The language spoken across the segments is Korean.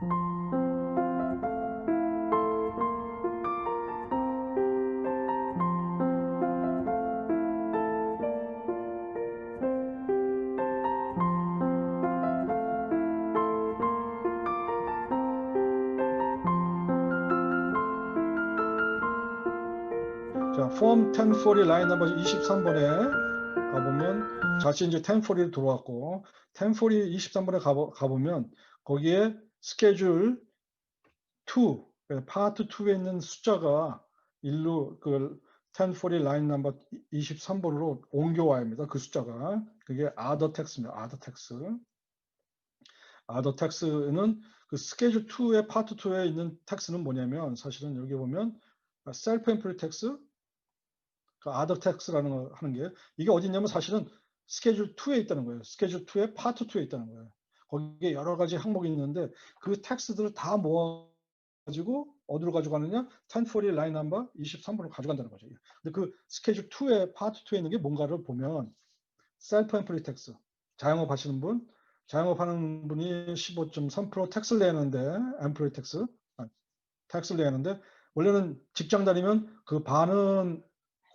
자, 폼 1040 라인 넘버 23번에 가보면 다시 이제 1040 들어왔고 1040 23번에 가보, 가보면 거기에 스케줄 2 파트 2에 있는 숫자가 일로 그 1040 라인 넘버 23번으로 옮겨와야 합니다. 그 숫자가 그게 아더 텍스입니다. 아더 텍스. 아더 텍스는 그 스케줄 2의 파트 2에 있는 텍스는 뭐냐면 사실은 여기 보면 셀프 앰플리 텍스 그 아더 텍스라는 거 하는 게 이게 어디 있냐면 사실은 스케줄 2에 있다는 거예요. 스케줄 2의 파트 2에 있다는 거예요. 거기에 여러 가지 항목이 있는데 그 텍스들을 다 모아 가지고 어디로 가져가느냐? 1040 라인 넘버 23번으로 가져간다는 거죠. 근데 그 스케줄 2의 파트 2에 있는 게 뭔가를 보면 셀프 앰플리 텍스 자영업 하시는 분 자영업 하는 분이 15.3% 텍스를 내는데 앰플리 텍스 아, 텍스를 내는데 원래는 직장 다니면 그 반은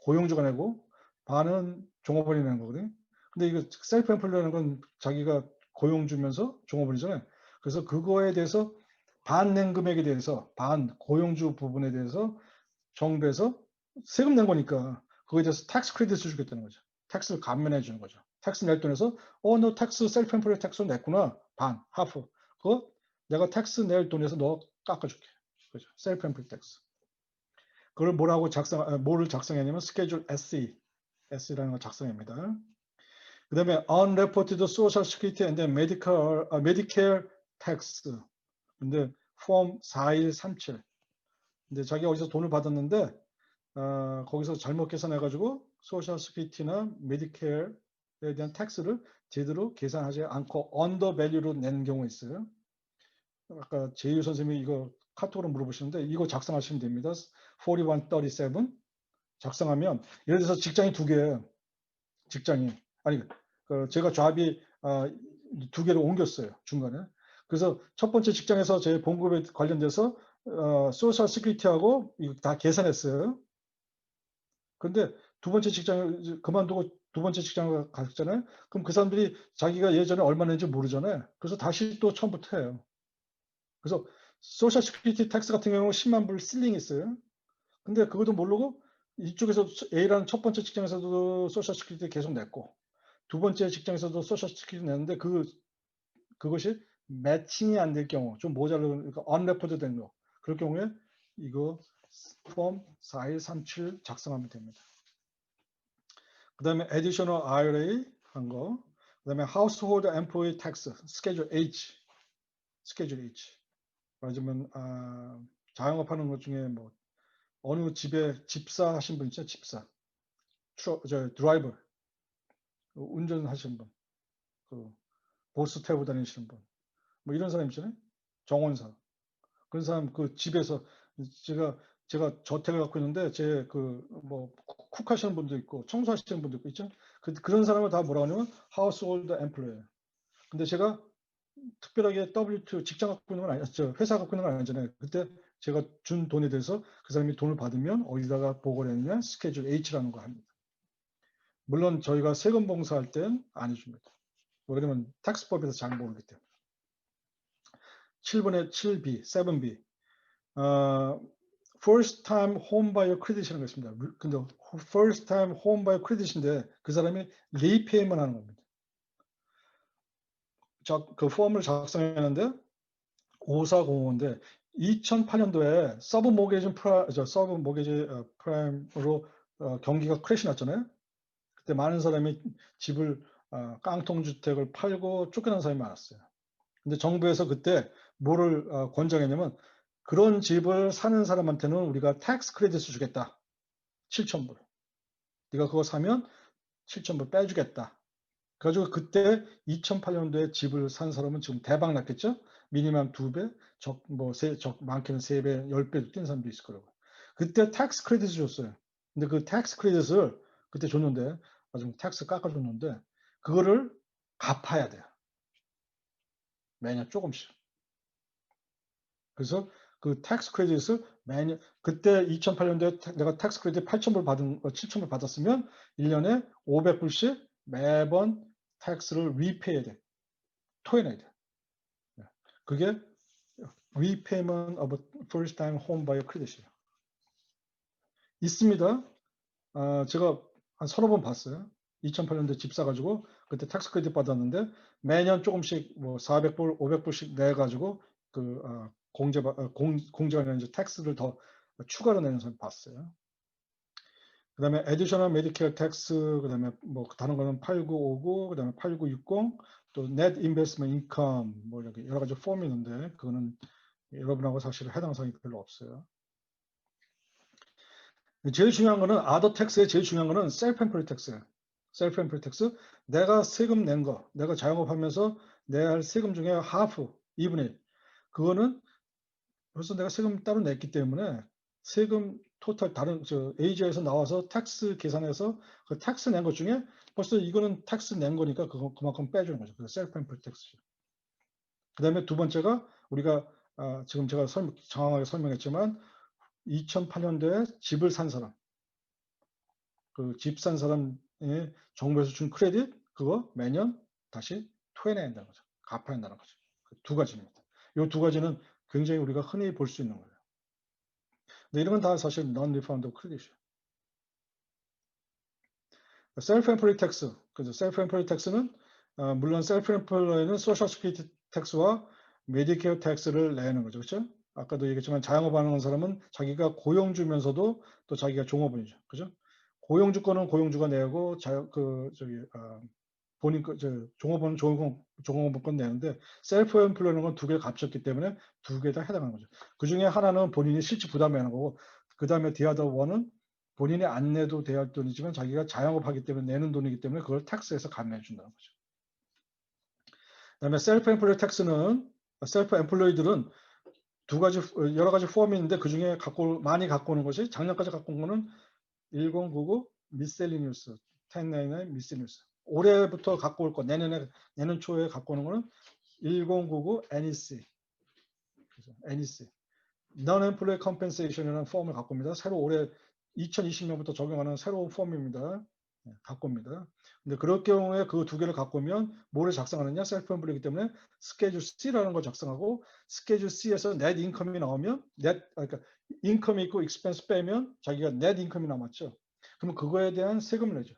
고용주가 내고 반은 종업원이 내는 거거든요. 근데 이거 셀프 앰플리라는 건 자기가 고용 주면서 종업원이잖아요. 그래서 그거에 대해서 반낸 금액에 대해서 반 고용주 부분에 대해서 정부에서 세금 낸 거니까 그거에 대해서 텍스 크레딧을 주겠다는 거죠. 텍스를 감면해 주는 거죠. 텍스 낼 돈에서 어너 텍스 셀프 앰플리 텍스 냈구나 반 하프 그거 내가 텍스 낼 돈에서 너 깎아줄게. 그죠? 셀프 앰플리 텍스. 그걸 뭐라고 작성, 아, 뭐를 작성했냐면 스케줄 SE, SE라는 걸 작성합니다. 그 다음에 unreported social security and medical, 아, medicare tax. 근데 form 4137. 근데 자기가 어디서 돈을 받았는데 어, 거기서 잘못 계산해가지고 소셜 스키티나 메디케어에 대한 텍스를 제대로 계산하지 않고 언더 밸류로 내는 경우 있어요. 아까 제유 선생님이 이거 카톡으로 물어보시는데 이거 작성하시면 됩니다. 4137 작성하면 예를 들어서 직장이 두 개예요. 직장이 아니 그 제가 잡이 아, 두 개를 옮겼어요 중간에. 그래서 첫 번째 직장에서 제 봉급에 관련돼서 어, 소셜 시큐리티하고 이거 다 계산했어요. 근데 두 번째 직장을 그만두고 두 번째 직장을 갔잖아요. 그럼 그 사람들이 자기가 예전에 얼마 냈는지 모르잖아요. 그래서 다시 또 처음부터 해요. 그래서 소셜 시큐리티 텍스 같은 경우 10만 불 실링 있어요. 근데 그것도 모르고 이쪽에서 A라는 첫 번째 직장에서도 소셜 시큐리티 계속 냈고 두 번째 직장에서도 소셜 시큐리티 냈는데 그 그것이 매칭이 안 될 경우 좀 모자르 그러니까 언레포드 된 거. 그럴 경우에 이거 폼 4137 작성하면 됩니다. 그 다음에 additional IRA 한 거. 그 다음에 household employee tax 스케줄 H. 스케줄 H. 말하자면 아, 자영업 하는 것 중에 뭐 어느 집에 집사 하신 분 있죠? 집사. 트러, 저 드라이버. 그 운전하시는 분. 그 보스 태우고 다니시는 분. 뭐 이런 사람 있잖아요. 정원사. 그런 사람 그 집에서 제가 제가 저택을 갖고 있는데 제 그 뭐 쿡 하시는 분도 있고 청소하시는 분도 있고 있죠. 그, 그런 사람을 다 뭐라고 하냐면 하우스홀드 엠플로이예요. 근데 제가 특별하게 W2 직장 갖고 있는 건 아니었죠. 회사 갖고 있는 건 아니잖아요. 그때 제가 준 돈에 대해서 그 사람이 돈을 받으면 어디다가 보고를 했느냐 스케줄 H라는 거 합니다. 물론 저희가 세금 봉사할 땐 안 해줍니다. 왜냐면 텍스법에서 잘 모르기 때문에. 7번에 7B, 7B. 어, first time home buyer credit이라는 거 있습니다. 근데 first time home buyer credit인데 그 사람이 리페이만 하는 겁니다. 자, 그 폼을 작성했는데 5405인데 2008년도에 서브 모게지 프라, 저 서브 모게지 어, 프라임으로 어, 경기가 크래시 났잖아요. 그때 많은 사람이 집을 어, 깡통 주택을 팔고 쫓겨난 사람이 많았어요. 근데 정부에서 그때 뭐를 어, 권장했냐면 그런 집을 사는 사람한테는 우리가 텍스 크레딧을 주겠다. 7,000불. 네가 그거 사면 7,000불 빼주겠다. 그래가지고 그때 2008년도에 집을 산 사람은 지금 대박 났겠죠? 미니멈 두 배, 적, 뭐, 세, 적, 많게는 세 배, 열 배도 뛴 사람도 있을 거라고. 그때 텍스 크레딧을 줬어요. 근데 그 텍스 크레딧을 그때 줬는데, 나중 텍스 깎아줬는데, 그거를 갚아야 돼요. 매년 조금씩. 그래서 그 텍스 크레딧을 매년 그때 2008년도에 내가 텍스 크레딧 8,000불 받은 7,000불 받았으면 1년에 500불씩 매번 텍스를 리페이해야 돼. 토해내야 돼. 네. 그게 repayment of first time home buyer credit이에요. 있습니다. 아, 제가 한 서너 번 봤어요. 2008년도에 집 사가지고 그때 텍스 크레딧 받았는데 매년 조금씩 뭐 400불, 500불씩 내가지고 그 어, 공제 어, 공, 공제가 아니라 이제 텍스를 더 추가로 내는 사람 봤어요. 그다음에 additional Medicare tax 그다음에 뭐 다른 거는 8959 그다음에 8960 또 net investment income 뭐 이렇게 여러 가지 폼이 있는데 그거는 여러분하고 사실 해당 사항이 별로 없어요. 제일 중요한 거는 아더 텍스의 제일 중요한 거는 셀프 엠플리 텍스예요. 셀프 엠플리 텍스. 내가 세금 낸 거, 내가 자영업하면서 내야 할 세금 중에 하프, 2분의 1. 그거는 벌써 내가 세금 따로 냈기 때문에 세금 토탈 다른 저 에이지에서 나와서 텍스 계산해서 그 텍스 낸 것 중에 벌써 이거는 텍스 낸 거니까 그거 그만큼 빼주는 거죠. 그래서 셀프 엠플리 텍스죠. 그다음에 두 번째가 우리가 아, 지금 제가 설, 정확하게 설명했지만 2008년도에 집을 산 사람, 그 집 산 사람의 정부에서 준 크레딧 그거 매년 다시 토해내야 한다는 거죠. 갚아야 한다는 거죠. 그 두 가지입니다. 이 두 가지는 굉장히 우리가 흔히 볼 수 있는 거예요. 근데 이런 건 다 사실 non-refundable 크레딧이에요. 셀프-엠플로이 텍스, 그죠? 셀프-엠플로이 텍스는 어, 물론 셀프-엠플로이는 소셜 시큐리티 텍스와 메디케어 텍스를 내는 거죠, 그렇죠? 아까도 얘기했지만 자영업 하는 사람은 자기가 고용주면서도 또 자기가 종업원이죠. 그죠? 고용주권은 고용주가 내고 자, 그 저기 아, 본인 그, 저, 종업원은 종업, 종업원 내는데 셀프 엠플로이는 건 두 개를 합쳤기 때문에 두 개 다 해당하는 거죠. 그 중에 하나는 본인이 실제 부담하는 거고 그 다음에 디아더 원은 본인이 안 내도 돼야 할 돈이지만 자기가 자영업하기 때문에 내는 돈이기 때문에 그걸 텍스에서 감내해 준다는 거죠. 그다음에 셀프 엠플로이 텍스는 셀프 엠플로이들은 두 가지 여러 가지 포함이 있는데 그 중에 갖고 많이 갖고 오는 것이 작년까지 갖고 온 거는 1099 미셀리니우스 1099 미셀리니우스 올해부터 갖고 올 거 내년에 내년 초에 갖고 오는 거는 1099 NEC 그래서 NEC Non-Employee Compensation이라는 폼을 갖고 옵니다. 새로 올해 2020년부터 적용하는 새로운 폼입니다. 네, 갖고 옵니다. 근데 그럴 경우에 그 두 개를 갖고 오면 뭐를 작성하느냐? 셀프 엠플이기 때문에 스케줄 C라는 걸 작성하고 스케줄 C에서 net 인컴이 나오면 net 그러니까 인컴이 있고 익스펜스 빼면 자기가 net 인컴이 남았죠. 그러면 그거에 대한 세금을 내죠.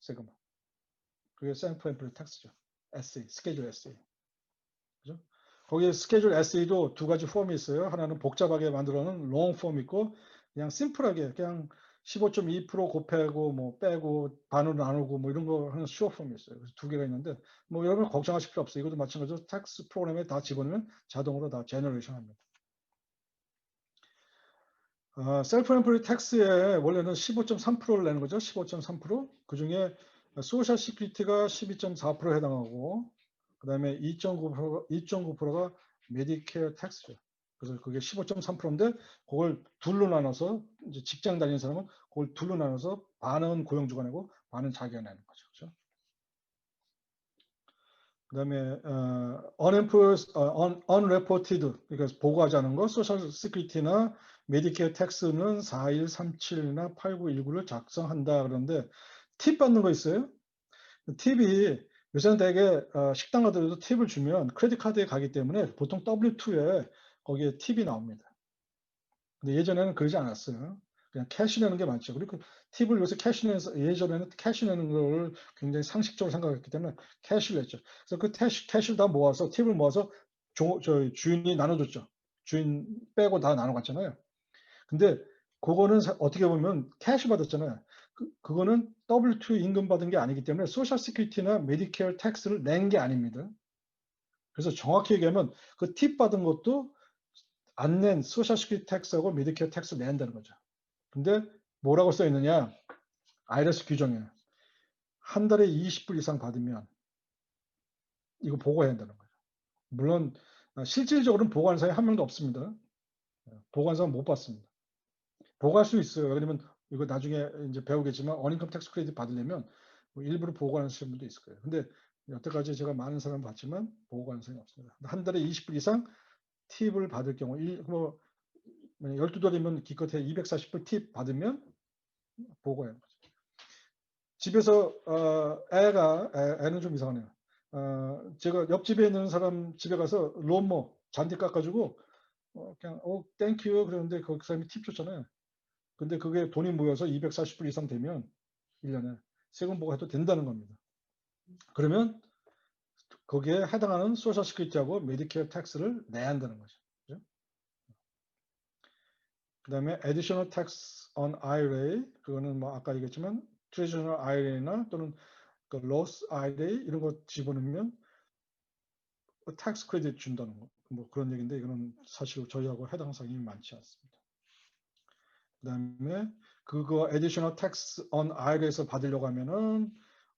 세금을. 그게 셀프 엠플 텍스죠. SA, 스케줄 SA. 그죠? 거기에 스케줄 SA도 두 가지 폼이 있어요. 하나는 복잡하게 만들어 놓은 롱폼 있고 그냥 심플하게 그냥 15.2% 곱하고 뭐 빼고 반으로 나누고 뭐 이런 거 하는 슈어 폼이 있어요. 그래서 두 개가 있는데 뭐 여러분 걱정하실 필요 없어요. 이것도 마찬가지로 텍스 프로그램에 다 집어넣으면 자동으로 다 제너레이션 합니다. 아, 셀프 엠플리 텍스에 원래는 15.3%를 내는 거죠. 15.3%. 그 중에 소셜 시큐리티가 12.4% 해당하고 그 다음에 2.9%가 2.9%가 메디케어 텍스죠. 그래서 그게 15.3%인데 그걸 둘로 나눠서 이제 직장 다니는 사람은 그걸 둘로 나눠서 반은 고용주가 내고 반은 자기가 내는 거죠. 그렇죠? 그다음에 어, unemployed, uh, unreported 그러니까 보고하지 않은 거 소셜 시큐리티나 메디케어 텍스는 4137이나 8919를 작성한다 그러는데 팁 받는 거 있어요? 팁이 요새는 되게 어, 식당 가더라도 팁을 주면 크레딧 카드에 가기 때문에 보통 W2에 거기에 팁이 나옵니다. 근데 예전에는 그러지 않았어요. 그냥 캐시 내는 게 많죠. 그리고 팁을 요새 캐시 내서 예전에는 캐시 내는 걸 굉장히 상식적으로 생각했기 때문에 캐시를 냈죠. 그래서 그 캐시, 캐시를 다 모아서 팁을 모아서 조, 저 주인이 나눠줬죠. 주인 빼고 다 나눠갔잖아요. 근데 그거는 어떻게 보면 캐시 받았잖아요. 그, 그거는 W2 임금 받은 게 아니기 때문에 소셜 시큐리티나 메디케어 텍스를 낸 게 아닙니다. 그래서 정확히 얘기하면 그 팁 받은 것도 안 낸 소셜 시큐리티 텍스하고 미드케어 텍스 낸다는 거죠. 근데 뭐라고 써 있느냐? IRS 규정에 한 달에 20불 이상 받으면 이거 보고해야 한다는 거죠. 물론 실질적으로는 보고하는 사람이 한 명도 없습니다. 사람 못 받습니다. 보고할 수 있어요. 왜냐면 이거 나중에 이제 배우겠지만 어닝컴 텍스 크레딧 받으려면 뭐 일부러 보고하는 분도 있을 거예요. 근데 여태까지 제가 많은 사람 봤지만 보고하는 사람이 없습니다. 한 달에 20불 이상 팁을 받을 경우 일, 뭐 12달이면 기껏해 240불 팁 받으면 보고해요. 집에서 어, 애가 애, 애는 좀 이상하네요. 어, 제가 옆집에 있는 사람 집에 가서 롬모 잔디 깎아주고 어, 그냥 어 땡큐 그러는데 그 사람이 팁 줬잖아요. 근데 그게 돈이 모여서 240불 이상 되면 1년에 세금 보고 해도 된다는 겁니다. 그러면 거기에 해당하는 소셜 시큐리티하고 메디케어 텍스를 내야 한다는 거죠. 그죠? 그다음에 additional tax on IRA 그거는 뭐 아까 얘기했지만 traditional IRA나 또는 그 loss IRA 이런 거 집어넣으면 텍스 크레딧 준다는 거. 뭐 그런 얘기인데 이거는 사실 저희하고 해당 사항이 많지 않습니다. 그다음에 그거 additional tax on IRA에서 받으려고 하면은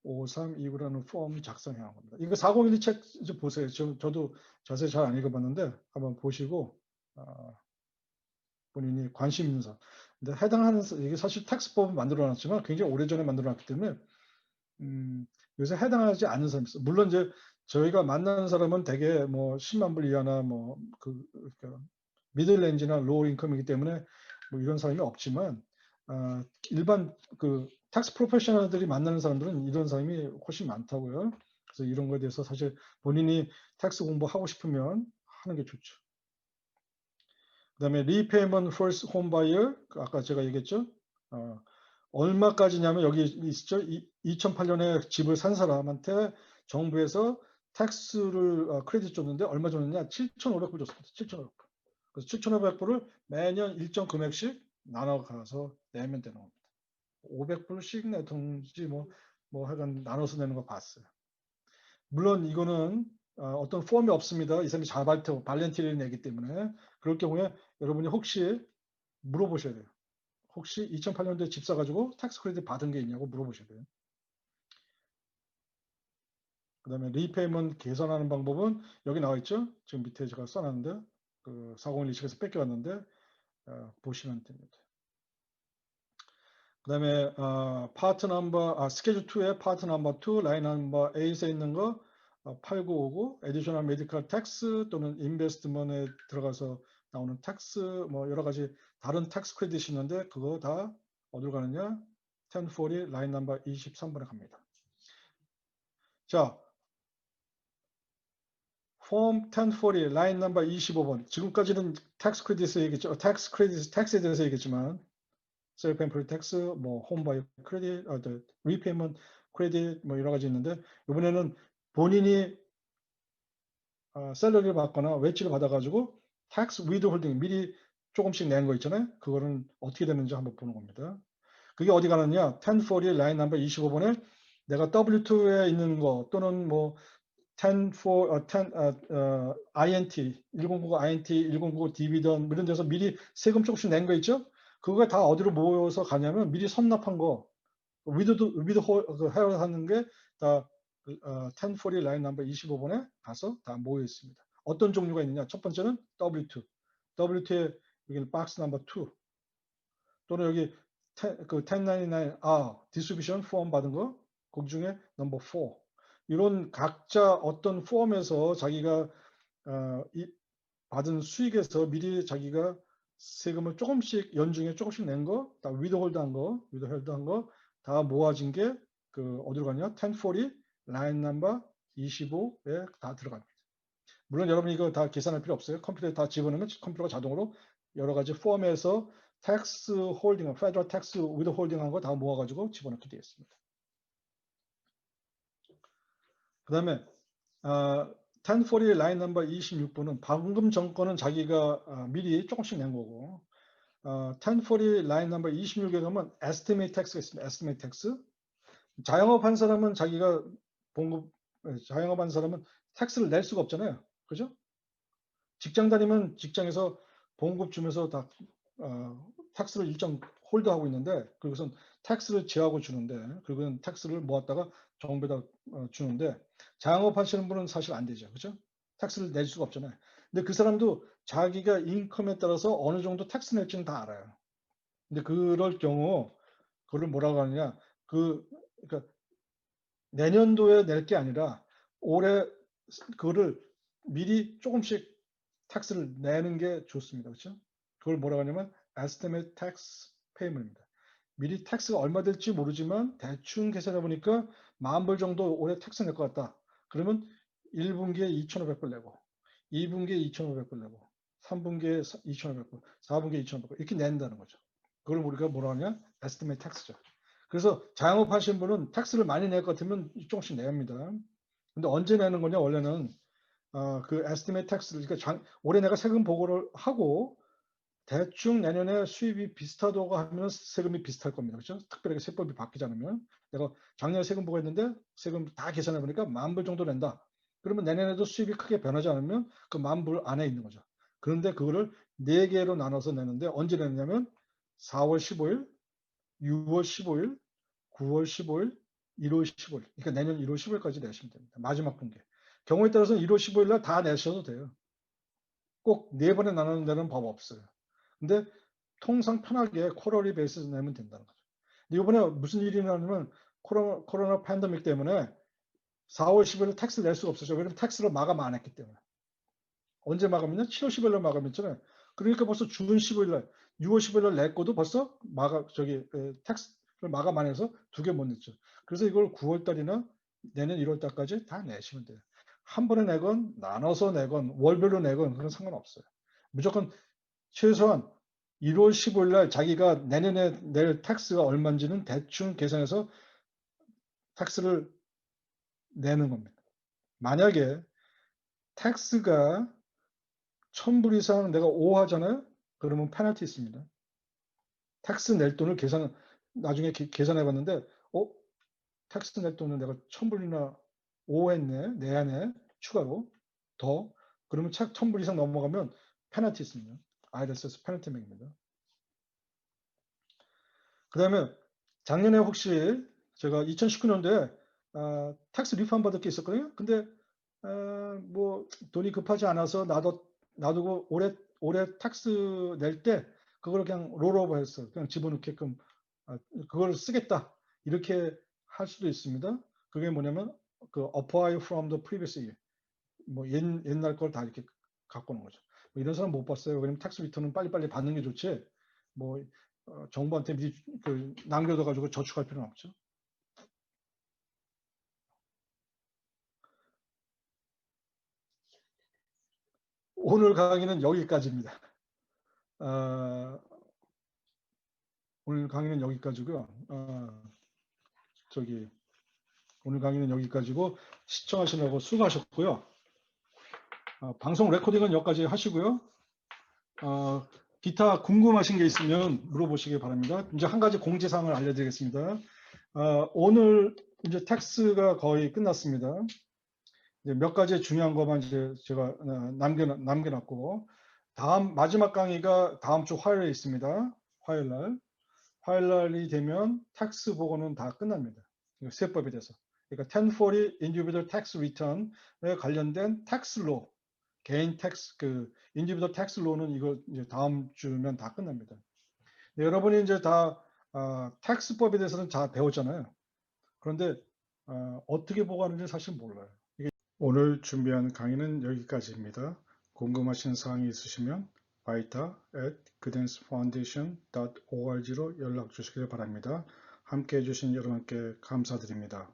5329라는 폼 작성해야 합니다. 이거 401책 좀 보세요. 저, 저도 자세히 잘 안 읽어봤는데 한번 보시고 어, 본인이 관심 있는 사람. 근데 해당하는 이게 사실 텍스법은 만들어놨지만 굉장히 오래전에 만들어놨기 때문에 음, 요새 해당하지 않는 사람이 있어요. 물론 이제 저희가 만나는 사람은 대개 뭐 10만 불 이하나 뭐그 그러니까 미들 렌지나 로우 인컴이기 때문에 뭐 이런 사람이 없지만 어, 일반 그 텍스 프로페셔널들이 만나는 사람들은 이런 사람이 훨씬 많다고요. 그래서 이런 거에 대해서 사실 본인이 텍스 공부하고 싶으면 하는 게 좋죠. 그 다음에 리페이먼 퍼스트 홈 바이어 아까 제가 얘기했죠. 어, 얼마까지냐면 여기 있죠. 2008년에 집을 산 사람한테 정부에서 텍스를 어, 크레딧 줬는데 얼마 줬느냐? 7,500불 줬습니다. 7,500불. 그래서 7,500불을 매년 일정 금액씩 나눠 가서 내면 되는 겁니다. 500불씩 내든지 뭐, 뭐 하여간 나눠서 내는 거 봤어요. 물론 이거는 어, 떤 폼이 없습니다. 이 사람이 자발적 발렌티를 내기 때문에 그럴 경우에 여러분이 혹시 물어보셔야 돼요. 혹시 2008년도에 집 사가지고 텍스 크레딧 받은 게 있냐고 물어보셔야 돼요. 그 다음에 리페이먼 계산하는 방법은 여기 나와 있죠. 지금 밑에 제가 써놨는데 그 401리식에서 뺏겨왔는데 어, 보시면 됩니다. 그 다음에 어, 파트 넘버 아, 스케줄 2에 파트 넘버 2 라인 넘버 8에 있는 거 어, 8959 에디셔널 메디컬 텍스 또는 인베스트먼에 들어가서 나오는 텍스 뭐 여러 가지 다른 텍스 크레딧이 있는데 그거 다 어디로 가느냐 1040 라인 넘버 23번에 갑니다. 자, 폼 1040 라인 넘버 25번 지금까지는 텍스 크레딧에 얘기했죠. 텍스 크레딧 텍스에 대해서 얘기했지만 셀프 앰플 텍스, 뭐 홈바이 크레딧, 어, 리페이먼트 크레딧 뭐 여러 가지 있는데 이번에는 본인이 어, 셀러리를 받거나 외치를 받아가지고 텍스 위드 홀딩 미리 조금씩 낸 거 있잖아요. 그거는 어떻게 되는지 한번 보는 겁니다. 그게 어디 가느냐? 1040 라인 넘버 25번에 내가 W2에 있는 거 또는 뭐 10, 4, 10, 어, 어, INT, 1099 INT, 1099 디비던 이런 데서 미리 세금 조금씩 낸 거 있죠? 그거가 다 어디로 모여서 가냐면 미리 선납한 거 위드도 위드 헤어 하는 게 다 어, 1040 라인 넘버 25번에 가서 다 모여 있습니다. 어떤 종류가 있느냐? 첫 번째는 W2. W2에 여기 박스 넘버 2 또는 여기 10, 그 1099 아 디스트리뷰션 폼 받은 거 그 중에 넘버 4 이런 각자 어떤 폼에서 자기가 어, 이, 받은 수익에서 미리 자기가 세금을 조금씩 연중에 조금씩 낸 거, 다 위드홀드한 거, 위드홀드한 거 다 모아진 게 그 어디로 가냐? 1040 라인 넘버 25에 다 들어갑니다. 물론 여러분 이거 다 계산할 필요 없어요. 컴퓨터에 다 집어넣으면 컴퓨터가 자동으로 여러 가지 폼에서 텍스 홀딩, 페더럴 텍스 위드 홀딩한 거 다 모아가지고 집어넣게 되어 있습니다. 그 다음에 어, 1040 라인 넘버 26번은 방금 정권은 자기가 어, 미리 조금씩 낸 거고 어, 1040 라인 넘버 26에 가면 estimate tax가 있습니다. estimate tax. 자영업 한 사람은 자기가 봉급 자영업 한 사람은 텍스를 낼 수가 없잖아요. 그죠? 직장 다니면 직장에서 봉급 주면서 다 어, 텍스를 일정 홀드하고 있는데 그것은 텍스를 제하고 주는데 그리고 텍스를 모았다가 정부에다 어, 주는데 자영업 하시는 분은 사실 안 되죠. 그죠? 텍스를 낼 수가 없잖아요. 근데 그 사람도 자기가 인컴에 따라서 어느 정도 텍스 낼지는 다 알아요. 근데 그럴 경우 그걸 뭐라고 하느냐? 그 그러니까 내년도에 낼 게 아니라 올해 그거를 미리 조금씩 텍스를 내는 게 좋습니다. 그렇죠? 그걸 뭐라고 하냐면 estimate tax payment입니다. 미리 텍스가 얼마 될지 모르지만 대충 계산해 보니까 만 불 정도 올해 텍스 낼 것 같다. 그러면 1분기에 2,500불 내고 2분기에 2,500불 내고 3분기에 2,500불, 4분기에 2,500불 이렇게 낸다는 거죠. 그걸 우리가 뭐라 하냐? estimate tax죠. 그래서 자영업 하시는 분은 텍스를 많이 낼 것 같으면 조금씩 냅니다. 근데 언제 내는 거냐? 원래는 어, 그 estimate tax를 그러니까 장, 올해 내가 세금 보고를 하고 대충 내년에 수입이 비슷하다고 하면 세금이 비슷할 겁니다. 그렇죠? 특별하게 세법이 바뀌지 않으면 내가 작년에 세금 보고했는데 세금 다 계산해 보니까 만 불 정도 낸다. 그러면 내년에도 수입이 크게 변하지 않으면 그 만 불 안에 있는 거죠. 그런데 그거를 네 개로 나눠서 내는데 언제 내느냐면 4월 15일, 6월 15일, 9월 15일, 1월 15일. 그러니까 내년 1월 15일까지 내시면 됩니다. 마지막 분기. 경우에 따라서는 1월 15일 날 다 내셔도 돼요. 꼭 네 번에 나누는 데는 법 없어요. 근데 통상 편하게 코러리 베이스에서 내면 된다는 거죠. 근데 이번에 무슨 일이 나냐면 코로나, 코로나 팬데믹 때문에 4월 10일에 텍스를 낼 수가 없었죠. 왜냐면 텍스를 마감 안 했기 때문에. 언제 마감했냐? 7월 10일날 마감했잖아요. 그러니까 벌써 준 15일 날, 6월 10일날 냈고도 벌써 마감, 저기, 에, 텍스를 마감 안 해서 두 개 못 냈죠. 그래서 이걸 9월 달이나 내년 1월 달까지 다 내시면 돼요. 한 번에 내건, 나눠서 내건, 월별로 내건, 그런 상관없어요. 무조건 최소한 1월 15일 날 자기가 내년에 낼 텍스가 얼마인지는 대충 계산해서 텍스를 내는 겁니다. 만약에 텍스가 1000불 이상 내가 5 하잖아요. 그러면 페널티 있습니다. 텍스 낼 돈을 계산 나중에 기- 계산해 봤는데 어? 텍스 낼 돈을 내가 1000불이나 5 했네. 내야 네. 추가로 더 그러면 책 1000불 이상 넘어가면 페널티 있습니다. IRS 페널티 맥입니다. 그 다음에 작년에 혹시 제가 2019년도에 아, 텍스 리펀 받을 게 있었거든요. 근데 아, 뭐 돈이 급하지 않아서 놔둬, 놔두고 올해 올해 텍스 낼 때 그걸 그냥 롤오버 했어요. 그냥 집어넣게끔 아, 그걸 쓰겠다 이렇게 할 수도 있습니다. 그게 뭐냐면 그 apply from the previous year 뭐 옛, 옛날 걸 다 이렇게 갖고 오는 거죠. 뭐 이런 사람 못 봤어요. 왜냐면 텍스 리턴은 빨리빨리 받는 게 좋지. 뭐 어, 정부한테 미리 그 남겨둬 가지고 저축할 필요는 없죠. 오늘 강의는 여기까지입니다. 어, 오늘 강의는 여기까지고요. 어, 저기 오늘 강의는 여기까지고 시청하시느라고 수고하셨고요. 어, 방송 레코딩은 여기까지 하시고요. 어, 기타 궁금하신 게 있으면 물어보시기 바랍니다. 이제 한 가지 공지사항을 알려드리겠습니다. 어, 오늘 이제 텍스가 거의 끝났습니다. 이제 몇 가지 중요한 것만 이제 제가 어, 남겨 남겨놨고 다음 마지막 강의가 다음 주 화요일에 있습니다. 화요일 날 화요일 날이 되면 텍스 보고는 다 끝납니다. 세법에 대해서. 그러니까 1040 individual tax return에 관련된 law 개인 텍스 그 인디비더 텍스 로는 이거 이제 다음 주면 다 끝납니다. 네, 여러분이 이제 다 어, 텍스법에 대해서는 다 배웠잖아요. 그런데 어, 떻게 보고하는지 사실 몰라요. 오늘 준비한 강의는 여기까지입니다. 궁금하신 사항이 있으시면 바이타 at gdensfoundation.org로 연락 주시길 바랍니다. 함께 해주신 여러분께 감사드립니다.